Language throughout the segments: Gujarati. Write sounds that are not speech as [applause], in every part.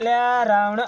એટલે રાવણ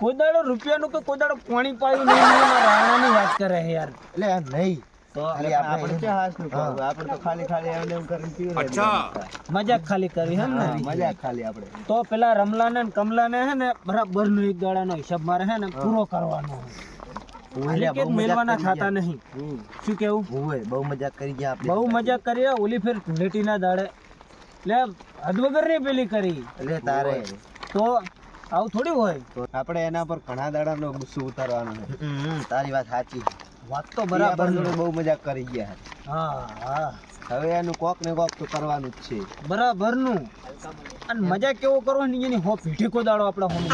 કોદાળો રૂપિયાનું કે કોદાળો પાણી પાયું નહીં રાવણાની વાત કરે છે યાર. એટલે નહીં. તો આપણે ક્યાં હાસનું કરવું? આપણે તો ખાલી ખાલી એમને એમ કરીને પીવું ને મજાક ખાલી કરી હે ને મજાક ખાલી આપણે. તો પેલા રમલાને ને કમલાને હે ને બરાબર નો એક દાડાનો હિસાબ મારે હે ને પૂરો કરવાનો. મેળવાના થતા નહીં. શું કેવું? બહુ મજાક કરી ગયા બહુ મજાક કરી ઓલી ફેર ધૂળેટીના દાડે. એટલે હદ વગરની પેલી કરી. એટલે તારે. તો આવું થોડી હોય. આપણે એના પર ઘણા દાડાનો ગુસ્સો ઉતારવાનો છે. તારી વાત સાચી વાત તો બરાબર બહુ મજા કરી ગયા હા હા. હવે એનું કોક ને કોક તો કરવાનું જ છે. બરાબરનું અને મજા કેવો કરવાની? એની હો પીઠી કો દાડો આપણે હોમ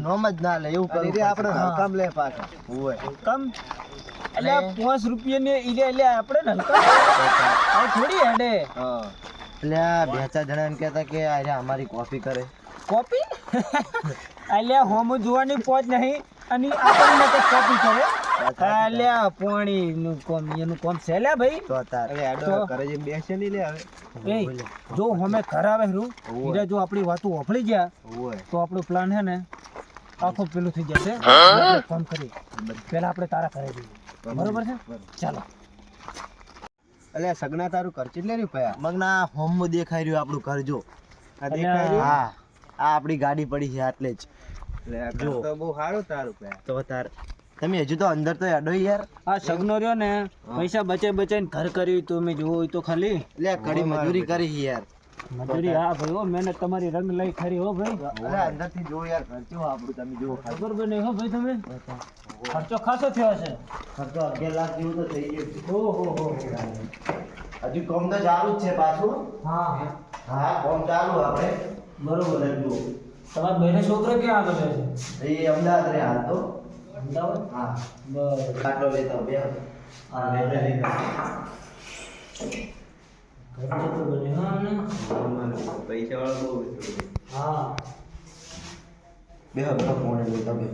નોમ જ ના લે એવું કરવું આપણે હા. લે પાછા. હોય કમ એટલે પાંચ રૂપિયા ને ઈલે એટલે આપણે ને હલકા આ થોડી હેડે. હા. એટલે બે ચાર જણા એમ કહેતા કે અરે અમારી કોપી કરે. કોપી [laughs] અલ્યા હોમ જોવાની પોચ નહીં. અને આપણને તો કોપી કરે અલ્યા પોણી નું કોમ એનું કોમ છે લે ભાઈ. તો તાર. તો? કરે જે બેસે ની લે હવે. જો હમે કરાવે હરુ બીજા જો આપણી વાતો ઓફળી ગયા તો આપણો પ્લાન હે ને આખો પેલું થઈ જશે. ફોન કરી પેલા આપણે તારા કરે દઈએ બરોબર. છે? ચાલો. અલે સગના તારું કરચી ચીટલે રહ્યું પયા મગના હોમ દેખાઈ રહ્યું આપણું ઘર જો. આ દેખાઈ રહ્યું? હા. આ આપણી ગાડી પડી છે આટલે જ. તો બહુ સારું તારું પયા તો તાર તમે હજુ તો અંદર તો અડો યાર. આ સગનો રહ્યો ને પૈસા બચાઈ બચાઈને ઘર કર્યું તો મેં જોવું તો ખાલી. એટલે કડી મજૂરી કરી યાર. મજૂરી હા ભાઈ હો મહેનત તમારી રંગ લઈ ખરી હો ભાઈ. અરે અંદરથી જો યાર ખર્ચો આપણું તમે જો. ખબર બને હો ભાઈ તમે? ખર્ચો ખાસો થયો છે ખર્ચો અગિયાર લાખ જેવું તો થઈ ગયું ઓહો હો હજુ કોમ તો ચાલુ જ છે પાછું. હા. હા કોમ ચાલુ આપણે બરોબર એટલું તમારા બહેરે છોકરો ક્યાં આગળ રહે છે? એ અમદાવાદ રે હાલ તો અમદાવાદ? હા. બરોબર કાટલો લેતા બે હા બે લેતા ખર્ચો તો બને હા ને? પૈસા વાળો બહુ હા. બે હપ્તા ફોન લેતા બે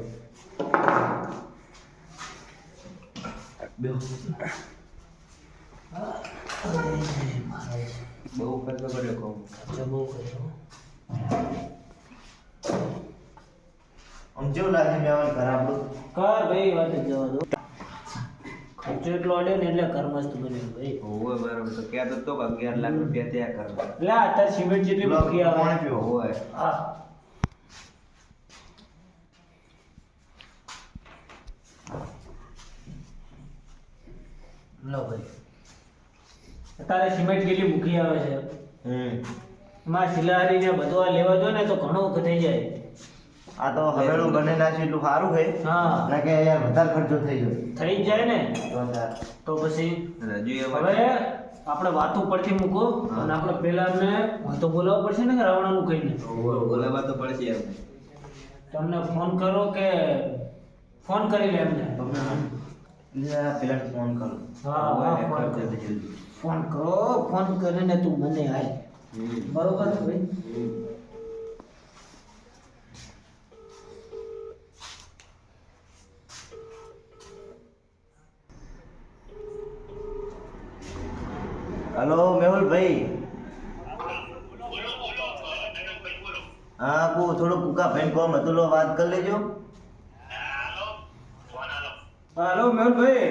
બે બહુ ખર્ચો કર્યો કહું ખર્ચો બહુ કર્યો. જેવું લાગે મેં ઘર આપણું કર ભાઈ વાત જ જવા દો ખર્ચો એટલો અડ્યો ને એટલે ઘર મસ્ત બન્યું ભાઈ. બરાબર તો ક્યાં તો તો અગિયાર લાખ રૂપિયા ત્યાં કરવા એટલે અત્યારે સિમેન્ટ જેટલી મૂકી આવે. પીવો. હોય હા. લો ભાઈ. અત્યારે સિમેન્ટ કેટલી મૂકી આવે છે? હમ. એમાં સિલારી ને બધું આ લેવા જો ને તો ઘણો વખત થઈ જાય. આ તો હવેળું બને છે એટલું સારું છે. હા. ના કે યાર વધારે ખર્ચો થઈ ગયો. થઈ જ જાય ને? તો તો પછી રજુ હવે આપણે વાત ઉપરથી મૂકો અને આપણે પેલા ને તો બોલાવવું પડશે ને કે રાવણાનું કહીને? બોલાવવા તો પડશે તમને ફોન કરો કે ફોન કરી લે એમને? પેલા ફોન કરો. હા, ફોન કરો. ફોન કરો ફોન કરીને તું મને આય. બરોબર છે ભાઈ? હલો મેહુલભાઈ હા કુ થોડું કુકા ભાઈ કોમ હતું લો વાત કરી લેજો. હલો મેહુલભાઈ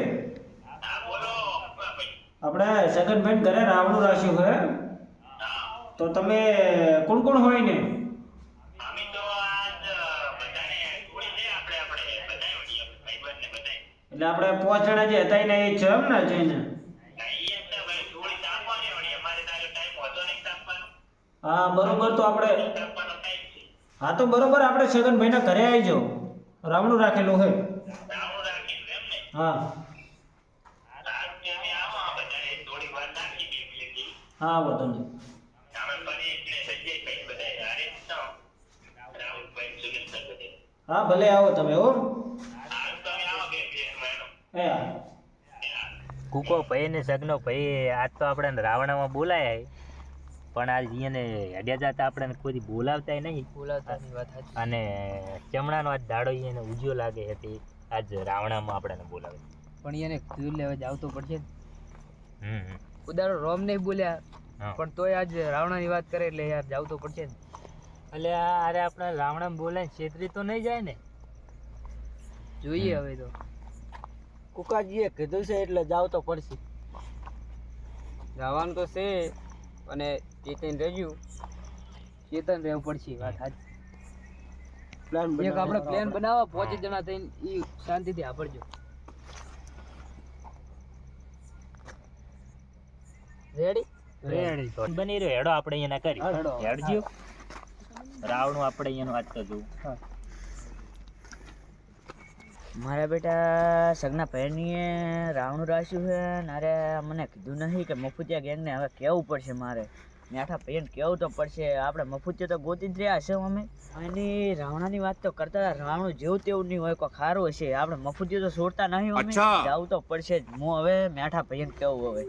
આપણે સેકન્ડ સગનભાઈ ઘરે રાવણું રાખ્યું છે તો તમે કોણ કોણ હોય ને? એટલે આપણે પાંચ જણા જે હતા એને એ છે એમ ને, જઈને? હા, બરોબર તો આપણે હા, તો બરોબર, આપણે છગનભાઈના ઘરે આવી જાઓ. રાવણું રાખેલું હોય હા. હા, વધુ નહીં. હા, ભલે આવો તમે, હો. હા. કુકો ભાઈ ને સગનો ભાઈ, આજ તો આપણે રાવણામાં બોલાયા હે. પણ આજ એને હેડ્યા જતા આપણે કોઈ બોલાવતા નહીં. બોલાવતા વાત અને ચમડાનો આજ દાડો એને ઉજ્યો લાગે છે આજ રાવણામાં આપણને બોલાવે. પણ એને ખીર લેવા જાવ તો પડશે. હમ રોમ નહીં બોલ્યા પણ તોય આજ રાવણાની વાત કરે એટલે યાર જાવ તો પડશે ને. એટલે આ અરે આપણે રાવણા બોલાય છેતરી તો નહીં જાય ને? જોઈએ હવે તો. કુકાજીએ કીધું છે એટલે જાવ તો પડશે. જવાનું તો છે અને ચેતન રહેજું ચેતન રહેવું પડશે વાત સાચી. પ્લાન એક આપણે પ્લાન બનાવવા પહોંચી જણા થઈને એ શાંતિથી આપડજો રેડી રેડી બની રહ્યો હેડો આપણે અહીંયા કરી. હેડજો. રાવણું આપણે અહીંયાનું વાત કરજો જોવું મારા બેટા સગના પહેરણીએ રાવણું રાખ્યું છે અરે મને કીધું નહીં કે મફુતિયા ગેંગને હવે કહેવું પડશે મારે? મેઠા પૈયન કેવું તો પડશે? આપણે મફુતિયા તો ગોતી જ રહ્યા હશે અમે. એની રાવણાની વાત તો કરતા રાવણું જેવું તેવું નહીં હોય કોઈ ખારું હશે. આપણે મફુતિયા તો છોડતા નહીં અમે. જવું તો પડશે જ. હું હવે મેઠા પૈયન કેવું હવે?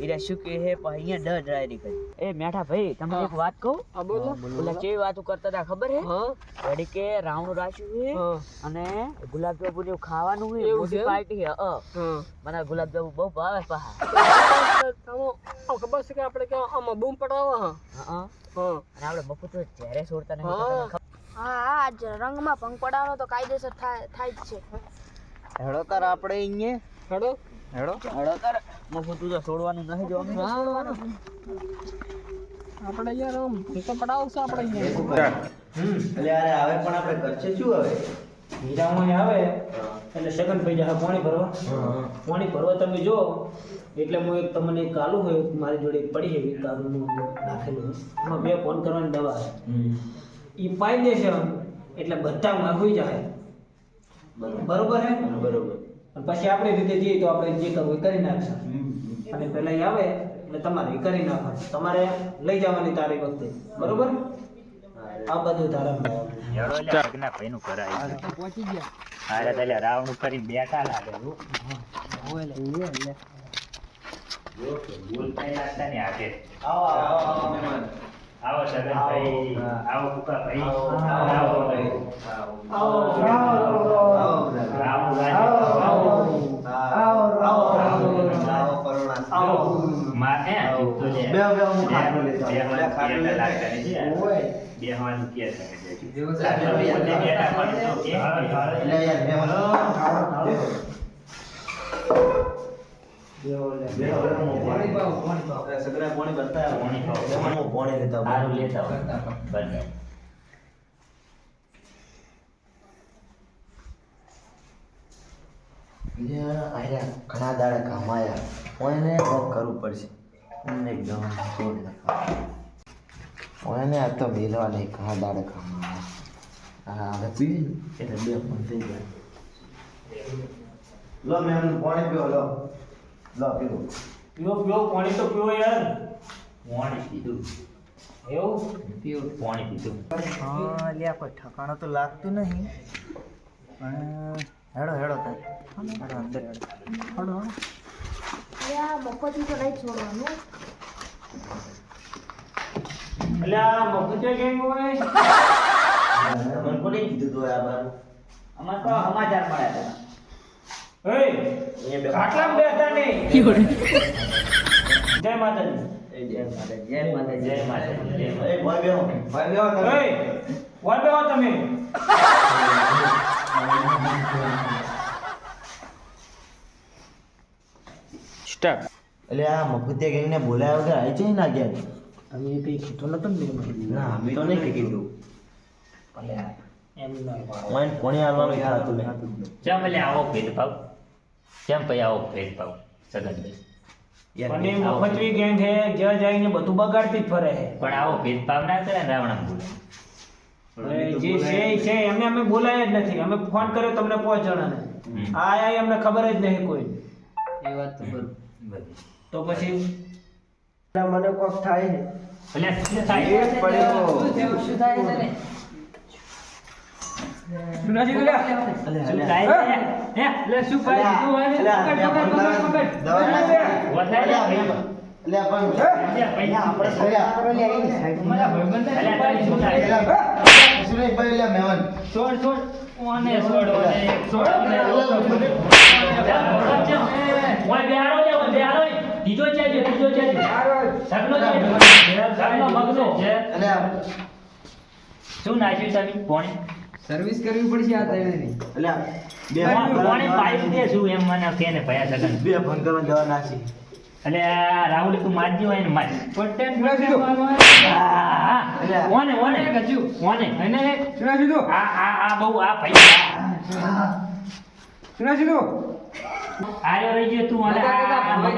એટલે શું કે હે પણ અહીંયા ડર ડાયરી કરી એ મેઠા ભાઈ તમને એક વાત કહું? આ બોલો. ઓલા કેવી વાતો કરતા હતા ખબર હે? હા. વળી કે રાવણું રાખ્યું હે. અને ગુલાબજાંબુ ને ખાવાનું હે મોટી પાર્ટી હે. અ મને ગુલાબજાંબુ બહુ ભાવે પાહા. ખબર છે કે આપણે કે આમાં બૂમ પડાવવા હં, હં. હા. અને આપણે બપોર તો જ્યારે છોડતા નહીં હા. આજ રંગમાં ભંગ પડાવવાનો તો કાયદેસર થાય થાય જ છે. હેડો તાર આપણે અહીંયા. હેડો. હેડો. હેડો કર મફત તો છોડવાનું નહીં જો આપણે યાર આમ તો પડાવશું આપણે અહીંયા. એટલે અરે આવે પણ આપણે કરશે શું હવે? હીરામણી આવે એટલે સગન ભાઈ જાય પાણી ભરવા. પાણી ભરવા તમે જો એટલે હું એક તમને એક કાલું હોય મારી જોડે એક પડી છે કાલું નાખેલું એમાં બે ફોન કરવાની દવા છે. એ પાઈ દેશે આમ, એટલે બધા માં હોઈ જાય બરોબર હે બરોબર. પછી આપણી રીતે જઈએ તો આપણે જે કરવું એ કરી નાખશું. અને પેલા એ આવે એટલે તમારે એ કરી નાખવાનું. તમારે લઈ જવાની તારી વખતે. બરોબર? આ બધું તારા હેડો કરી ભાઈનું કરાય પહોંચી ગયા. રાવણું બેઠા લાગે હો. હોય બોલતા લાગતા ને હાથે આવો આવો આવો મહેમાન આવો સગનભાઈ આવો. કુકાભાઈ આવો. આવો. આવો આવો. આવો આવો. આવો પરોણા આવો. માં હે તો લે. બે ઘણા દાડા કમાયા ઓયને કોક કરવું પડશે. એમને છોડ આ તો મેળવા નહીં ઘણા દાડા કમાયા હા હવે પી એટલે બે ફોન થઈ ગયા. લો મેમ પાણી પીવો લો. લો પીવો. પીવો પીવો પાણી તો પીવો યાર. પાણી પીધું. એવું? પીવું પાણી પીધું. હા લ્યા કોઈ ઠકાણો તો લાગતું નહીં. પણ હેડો હેડો તાર. હેડો અંદર હેડો. હેડો મફતી તો નહીં છોડવાનું. આ મફતે કેમ હોય? મને કોને કીધું તું આ બાર અમારે તો સમાચાર મળ્યા હતા. એય અહીંયા ખાટલામાં બેસતા નહીં. જય માતાજી. જય માતાજી. જય માતાજી જય માતાજી જય માતાજી. ભાઈ બેહો. ભાઈ બેહો તમે. બેહો તમે. એટલે આ મફતિયા ગેંગને બોલાયા વગર આવી જાય ના ગયા? અમે એ કઈ કીધું નતો ને ના અમે તો નહીં કીધું. એમ ના કોણી આવવાનું થતું હતું. ચમ એટલે આવો ભેદભાવ. ચમ ભાઈ આવો ભેદભાવ સગનભાઈ અને મફતવી ગેંગ છે જ્યાં જઈને બધું બગાડતી જ ફરે છે. પણ આવો ભેદભાવ ના કરે ને રાવણ બોલે. જે છે છે એમને અમે બોલાયા જ નથી. અમે ફોન કર્યો તમને પાંચ જણાને. આ આયા અમને ખબર જ નહીં કોઈ. એ વાત તો બરોબર. તો પછી? મને કોક થાય એટલે થાય? એક પડ્યો શું થયું શું થાય છે બીજો ચાલજો, બીજો ચાલજો. સગનો સગનો મગનો. શું નાખ્યું તમે? પોણી? સર્વિસ કરવી પડશે આ ત્રણેયની. એટલે બે કોણે પાઇપ દે શું એમ મને કે ને ભયા સગન બે ફોન કરવા દવા નાખી એટલે રાહુલ તું મારજી હોય ને માર. પટેલ સીધો. આ, આ, ઓને ઓને ગજુ ઓને એને સુના સીધો. આ આ આ બહુ આ ભાઈ. સુના સીધો. આર્યો રહી ગયો તું અને આ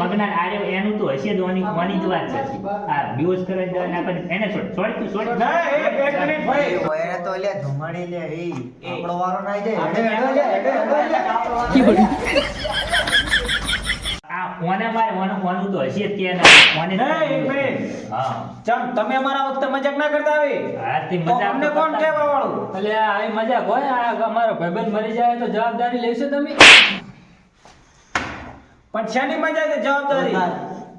મગનાને આર્યો એનું તો હશે ઓની ઓની જ વાત છે. આ બેહોશ કરે દવા નાખે એને છોડ છોડ તું છોડ ના, એક- એક મિનિટ ભાઈ. ઓયરે તો લ્યા ધુમાડી લે એ આપણો વારો ના જાય. હેડે હેડો લે હેડે હેડો લે આ ઓને મારે ઓનું ઓનું તો હશે કે ના ઓને એક મિનિટ. હા. ચમ તમે અમારા વખતે મજાક ના કરતા આવી? તે મજાક અમને કોણ કહેવા વાળું એટલે આ મજાક હોય આ અમારો ભાઈબંધ મરી જાય તો જવાબદારી લેશો તમે? પણ શેની મજાક છે જવાબદારી?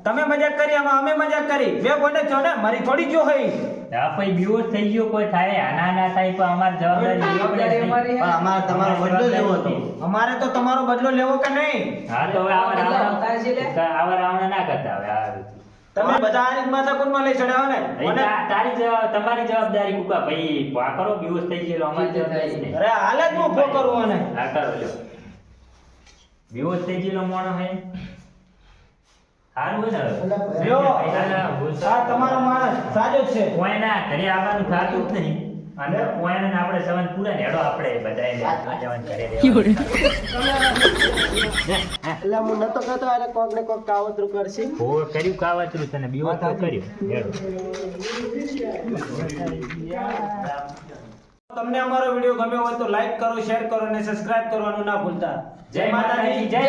તમે મજાક કરી આમાં અમે મજાક કરી. બે કોને છો ને મારી થોડી જો હોય. આ પછી બીવો થઈ ગયો કોઈ થાય આના ના થાય પણ અમાર જવાબદારી અમારી તમારો બદલો લેવો હતો અમારે તો તમારો બદલો લેવો કે નહીં? હા તો હવે આવા રાવણા. આવા રાવણા ના કરતા હવે આ તમે બધા આ રીતમાં લઈ ચડાવો ને? તારી તમારી જવાબદારી કુકા ભાઈ આ કરો બેહોશ થઈ ગયેલો અમારી જવાબદારી અરે હાલ જ હું ફો કરું આને. આ કરો બેહોશ થઈ ગયેલો મોણો હે. હોય ને હોશ- આ તમારો માણસ સાજો જ છે. કોઈના ઘરે આવવાનું ખાતું જ નહીં. અને કોઈને ને આપણે સવન પૂરા ને હેડો આપણે બધાય આ જવાન કરે. એટલે હું નતો કહેતો અરે કોક ને કોક કાવતરું કરશે. હો કર્યું કાવતરું તને બીવત તો કર્યું. હેડો. તમને અમારો વીડિયો ગમ્યો હોય તો લાઈક કરો શેર કરો અને સબસ્ક્રાઇબ કરવાનું ના ભૂલતા. જય માતાજી જય